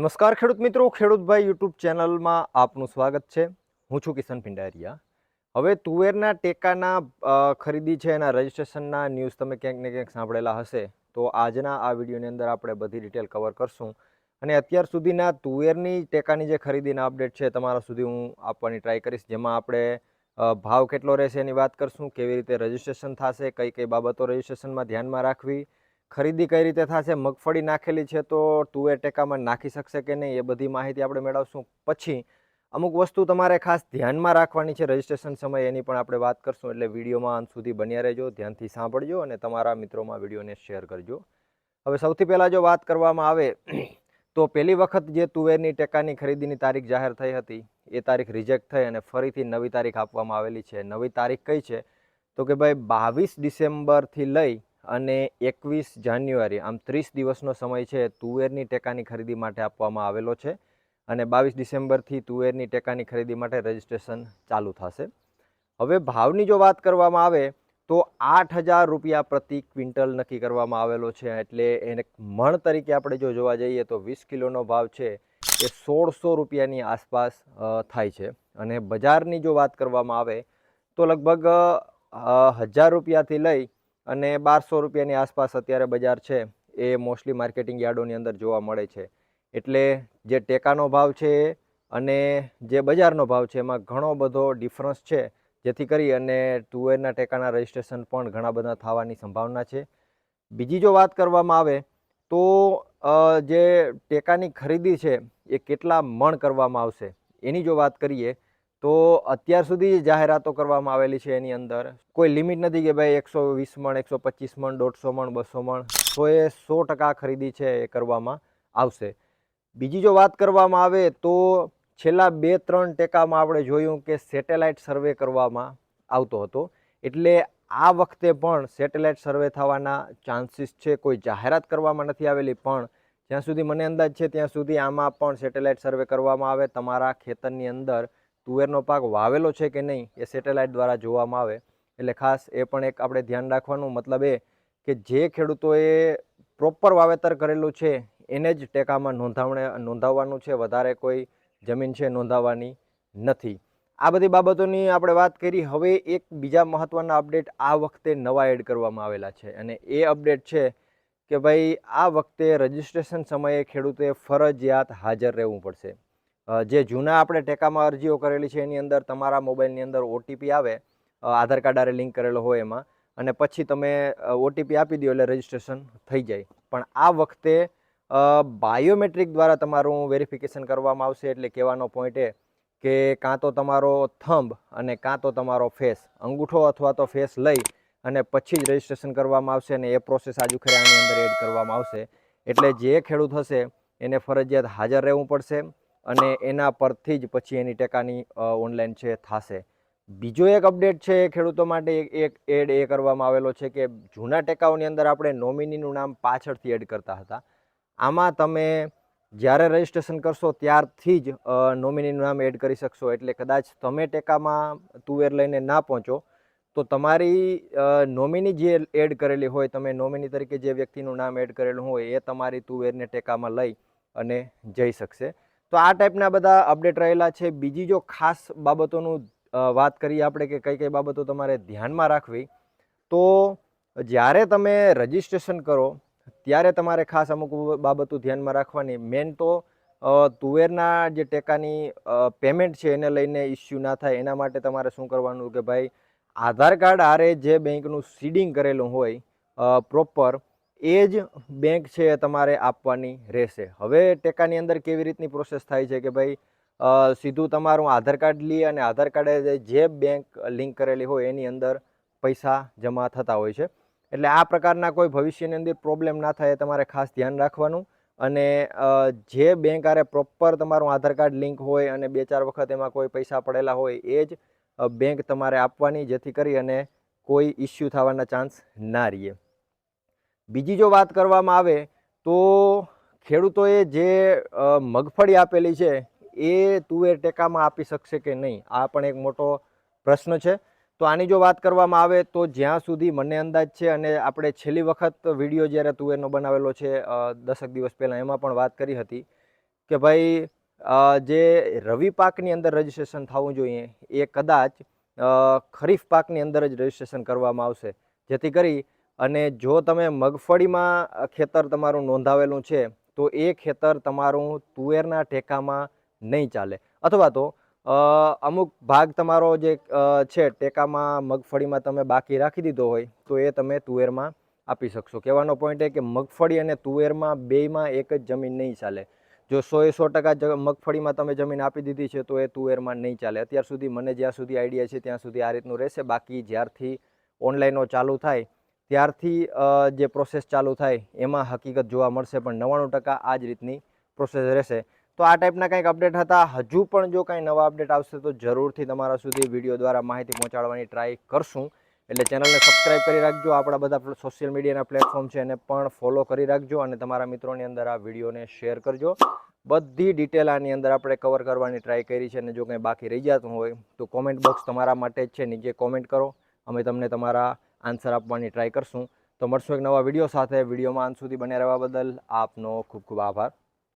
નમસ્કાર ખેડૂત મિત્રો ખેડૂતભાઈ યુટ્યુબ ચેનલમાં આપનું સ્વાગત છે. હું છું કિશન પિંડારિયા હવે તુવેરના ટેકાના ખરીદી છે એના રજિસ્ટ્રેશનના ન્યૂઝ તમે ક્યાંક ને ક્યાંક સાંભળેલા હશે, તો આજના આ વિડીયોની અંદર આપણે બધી ડિટેલ કવર કરશું. અને અત્યાર સુધીના તુવેરની ટેકાની જે ખરીદીના અપડેટ છે, તમારા સુધી હું આપવાની ટ્રાય કરીશ, જેમાં આપણે ભાવ કેટલો રહેશે એની વાત કરશું, કેવી રીતે રજિસ્ટ્રેશન થશે કઈ કઈ બાબતો રજિસ્ટ્રેશનમાં ધ્યાનમાં રાખવી ખરીદી કઈ રીતે થશે, મગફળી નાખેલી છે તો તુવેર ટેકામાં નાખી શકશે કે નહીં એ બધી માહિતી આપણે મેળવશું. પછી અમુક વસ્તુ તમારે ખાસ ધ્યાનમાં રાખવાની છે, રજિસ્ટ્રેશન સમયે એની પણ આપણે વાત કરશું, એટલે વિડીયોમાં અંત સુધી બન્યા રહેજો, ધ્યાનથી સાંભળજો અને તમારા મિત્રોમાં વિડીયોને શેર કરજો. હવે સૌથી પહેલાં જો વાત કરવામાં આવે, તો પહેલી વખત જે તુવેરની ટેકાની ખરીદીની તારીખ જાહેર થઈ હતી, એ તારીખ રિજેક્ટ થઈ અને ફરીથી નવી તારીખ આપવામાં આવેલી છે. નવી તારીખ કઈ છે? તો કે ભાઈ બાવીસ ડિસેમ્બરથી લઈ અને એકવીસ જાન્યુઆરી, આમ ત્રીસ દિવસનો સમય છે, તુવેરની ટેકાની ખરીદી માટે આપવામાં આવેલો છે અને બાવીસ ડિસેમ્બરથી તુવેરની ટેકાની ખરીદી માટે રજિસ્ટ્રેશન ચાલુ થશે. હવે ભાવની જો વાત કરવામાં આવે, તો આઠ હજાર રૂપિયા પ્રતિ ક્વિન્ટલ નક્કી કરવામાં આવેલો છે, એટલે એને મણ તરીકે આપણે જો જોવા જઈએ તો વીસ કિલોનો ભાવ છે એ સોળસો રૂપિયાની આસપાસ થાય છે. અને બજારની જો વાત કરવામાં આવે, તો લગભગ હજાર રૂપિયાથી લઈ અને બારસો રૂપિયાની આસપાસ અત્યારે બજાર છે, એ મોસ્ટલી માર્કેટિંગ યાર્ડોની અંદર જોવા મળે છે. એટલે જે ટેકાનો ભાવ છે અને જે બજારનો ભાવ છે, એમાં ઘણો બધો ડિફરન્સ છે. જેથી કરી અને તુવેરના ટેકાના રજિસ્ટ્રેશન પણ ઘણા બધા થવાની સંભાવના છે. બીજી જો વાત કરવામાં આવે, તો જે ટેકાની ખરીદી છે, એ કેટલા મણ કરવામાં આવશે? એની જો વાત કરીએ તો અત્યાર સુધી જે જાહેરાતો કરવામાં આવેલી છે એની અંદર કોઈ લિમિટ નથી કે ભાઈ એકસો વીસ મણ, એકસો પચીસ મણ, દોઢસો મણ, બસો મણ, તો એ સો ટકા ખરીદી છે એ કરવામાં આવશે. બીજી જો વાત કરવામાં આવે તો છેલ્લા બે, ત્રણ ટેકામાં આપણે જોયું કે સેટેલાઇટ સર્વે કરવામાં આવતો હતો. એટલે આ વખતે પણ સેટેલાઇટ સર્વે થવાના ચાન્સીસ છે. કોઈ જાહેરાત કરવામાં નથી આવેલી, પણ જ્યાં સુધી મને અંદાજ છે ત્યાં સુધી આમાં પણ સેટેલાઇટ સર્વે કરવામાં આવે. તમારા ખેતરની અંદર તુવેરનો પાક વાવેલો છે કે નહીં એ સેટેલાઇટ દ્વારા જોવામાં આવે. એટલે ખાસ એ પણ એક આપણે ધ્યાન રાખવાનું મતલબ એ કે જે ખેડૂતોએ પ્રોપર વાવેતર કરેલું છે એને જ ટેકામાં નોંધાવણે, નોંધાવવાનું છે. વધારે કોઈ જમીન છે નોંધાવવાની નથી. આ બધી બાબતોની આપણે વાત કરી. હવે એક બીજા મહત્ત્વના અપડેટ આ વખતે નવા એડ કરવામાં આવેલા છે. અને એ અપડેટ છે કે ભાઈ આ વખતે રજિસ્ટ્રેશન સમયે ખેડૂતે ફરજિયાત હાજર રહેવું પડશે. જે જૂના આપણે ટેકામાં અરજીઓ કરેલી છે, એની અંદર તમારા મોબાઈલની અંદર ઓટીપી આવે આધાર કાર્ડ આરે લિંક કરેલો હોય એમાં, અને પછી તમે ઓટીપી આપી દો એટલે રજિસ્ટ્રેશન થઈ જાય. પણ આ વખતે બાયોમેટ્રિક દ્વારા તમારું વેરિફિકેશન કરવામાં આવશે એટલે કહેવાનો પોઈન્ટ એ કે કાં તો તમારો થંબ અને કાં તો તમારો ફેસ, અંગૂઠો અથવા તો ફેસ લઈ અને પછી જ રજિસ્ટ્રેશન કરવામાં આવશે અને એ પ્રોસેસ આજુ આની અંદર એડ કરવામાં આવશે. એટલે જે ખેડૂત હશે, એને ફરજિયાત હાજર રહેવું પડશે. અને એના પરથી જ પછી એની ટેકાની ઓનલાઈન છે, થશે. બીજો એક અપડેટ છે એ ખેડૂતો માટે એક એડ એ કરવામાં આવેલો છે કે જૂના ટેકાઓની અંદર આપણે નોમિનીનું નામ પાછળથી એડ કરતા હતા. આમાં તમે જ્યારે રજિસ્ટ્રેશન કરશો ત્યારથી જ નોમિનીનું નામ એડ કરી શકશો. એટલે કદાચ તમે ટેકામાં તુવેર લઈને ના પહોંચો, તો તમારી નોમિની જે એડ કરેલી હોય, તમે નોમિની તરીકે જે વ્યક્તિનું નામ એડ કરેલું હોય, એ તમારી તુવેરને ટેકામાં લઈ અને જઈ શકશે. તો આ ટાઈપના બધા અપડેટ રહેલા છે. બીજી જો ખાસ બાબતોનું વાત કરીએ આપણે કે કઈ કઈ બાબતો તમારે ધ્યાનમાં રાખવી, તો જ્યારે તમે રજિસ્ટ્રેશન કરો, ત્યારે તમારે ખાસ અમુક બાબતો ધ્યાનમાં રાખવાની. મેન તો તુવેરના જે ટેકાની પેમેન્ટ છે એને લઈને ઇસ્યુ ના થાય. એના માટે તમારે શું કરવાનું કે ભાઈ, આધાર કાર્ડ આરે જે બેંકનું સીડિંગ કરેલું હોય પ્રોપર એ જ બેંક છે એ તમારે આપવાની રહેશે. હવે ટેકાની અંદર કેવી રીતની પ્રોસેસ થાય છે કે ભાઈ સીધું તમારું આધાર કાર્ડ લઈ અને આધાર કાર્ડે જે બેંક લિંક કરેલી હોય એની અંદર પૈસા જમા થતા હોય છે. એટલે આ પ્રકારના કોઈ ભવિષ્યની અંદર પ્રોબ્લેમ ના થાય તમારે ખાસ ધ્યાન રાખવાનું. અને જે બેંક આરે પ્રોપર તમારું આધાર કાર્ડ લિંક હોય અને બે ચાર વખત એમાં કોઈ પૈસા પડેલા હોય એ જ બેંક તમારે આપવાની જેથી કરી અને કોઈ ઇસ્યુ થવાના ચાન્સ ના રહીએ. બીજી જો વાત કરવામાં આવે તો ખેડૂતોએ જે મગફળી આપેલી છે, એ તુવેર ટેકામાં આપી શકશે કે નહીં? આ પણ એક મોટો પ્રશ્ન છે. તો આની જો વાત કરવામાં આવે તો જ્યાં સુધી મને અંદાજ છે અને આપણે છેલ્લી વખત વીડિયો જ્યારે તુવેરનો બનાવેલો છે દસક દિવસ પહેલાં એમાં પણ વાત કરી હતી કે ભાઈ જે રવિ પાકની અંદર રજીસ્ટ્રેશન થવું જોઈએ, એ કદાચ ખરીફ પાકની અંદર જ રજીસ્ટ્રેશન કરવામાં આવશે. જેથી કરી અને જો તમે મગફળીમાં ખેતર તમારું નોંધાવેલું છે, તો એ ખેતર તમારું તુવેરના ટેકામાં નહીં ચાલે. અથવા તો અમુક ભાગ તમારો જે છે, ટેકામાં મગફળીમાં તમે બાકી રાખી દીધો હોય, તો એ તમે તુવેરમાં આપી શકશો. કહેવાનો પોઈન્ટ એ કે મગફળી અને તુવેરમાં બેયમાં એક જ જમીન નહીં ચાલે. જો સો એ સો ટકા મગફળીમાં તમે જમીન આપી દીધી છે, તો એ તુવેરમાં નહીં ચાલે. અત્યાર સુધી મને જ્યાં સુધી આઈડિયા છે, ત્યાં સુધી આ રીતનું રહેશે. બાકી જ્યારથી ઓનલાઈનો ચાલુ થાય ત્યારથી જે પ્રોસેસ ચાલુ થાય, એમાં હકીકત જોવા મળશે, પણ નવ્વાણું ટકા આ જ રીતની પ્રોસેસ રહેશે. તો આ ટાઈપના કંઈક અપડેટ હતા. હજુ પણ જો કાંઈ નવા અપડેટ આવશે, તો જરૂરથી તમારા સુધી વીડિયો દ્વારા માહિતી પહોંચાડવાની ટ્રાય કરશું. એટલે ચેનલને સબસ્ક્રાઇબ કરી રાખજો. આપણા બધા સોશિયલ મીડિયાના પ્લેટફોર્મ છે, એને પણ ફોલો કરી રાખજો અને તમારા મિત્રોની અંદર આ વિડીયોને શેર કરજો. બધી ડિટેલ આની અંદર આપણે કવર કરવાની ટ્રાય કરી છે અને જો કંઈ બાકી રહી જતું હોય, તો કોમેન્ટ બોક્સ તમારા માટે જ છે. નીચે કોમેન્ટ કરો. અમે તમને તમારા આન્સર આપવાની ટ્રાય કરશું. તો મળશું એક નવા વીડિયો સાથે. વિડીયોમાં અંત સુધી બને રહેવા બદલ આપનો ખૂબ ખૂબ આભાર.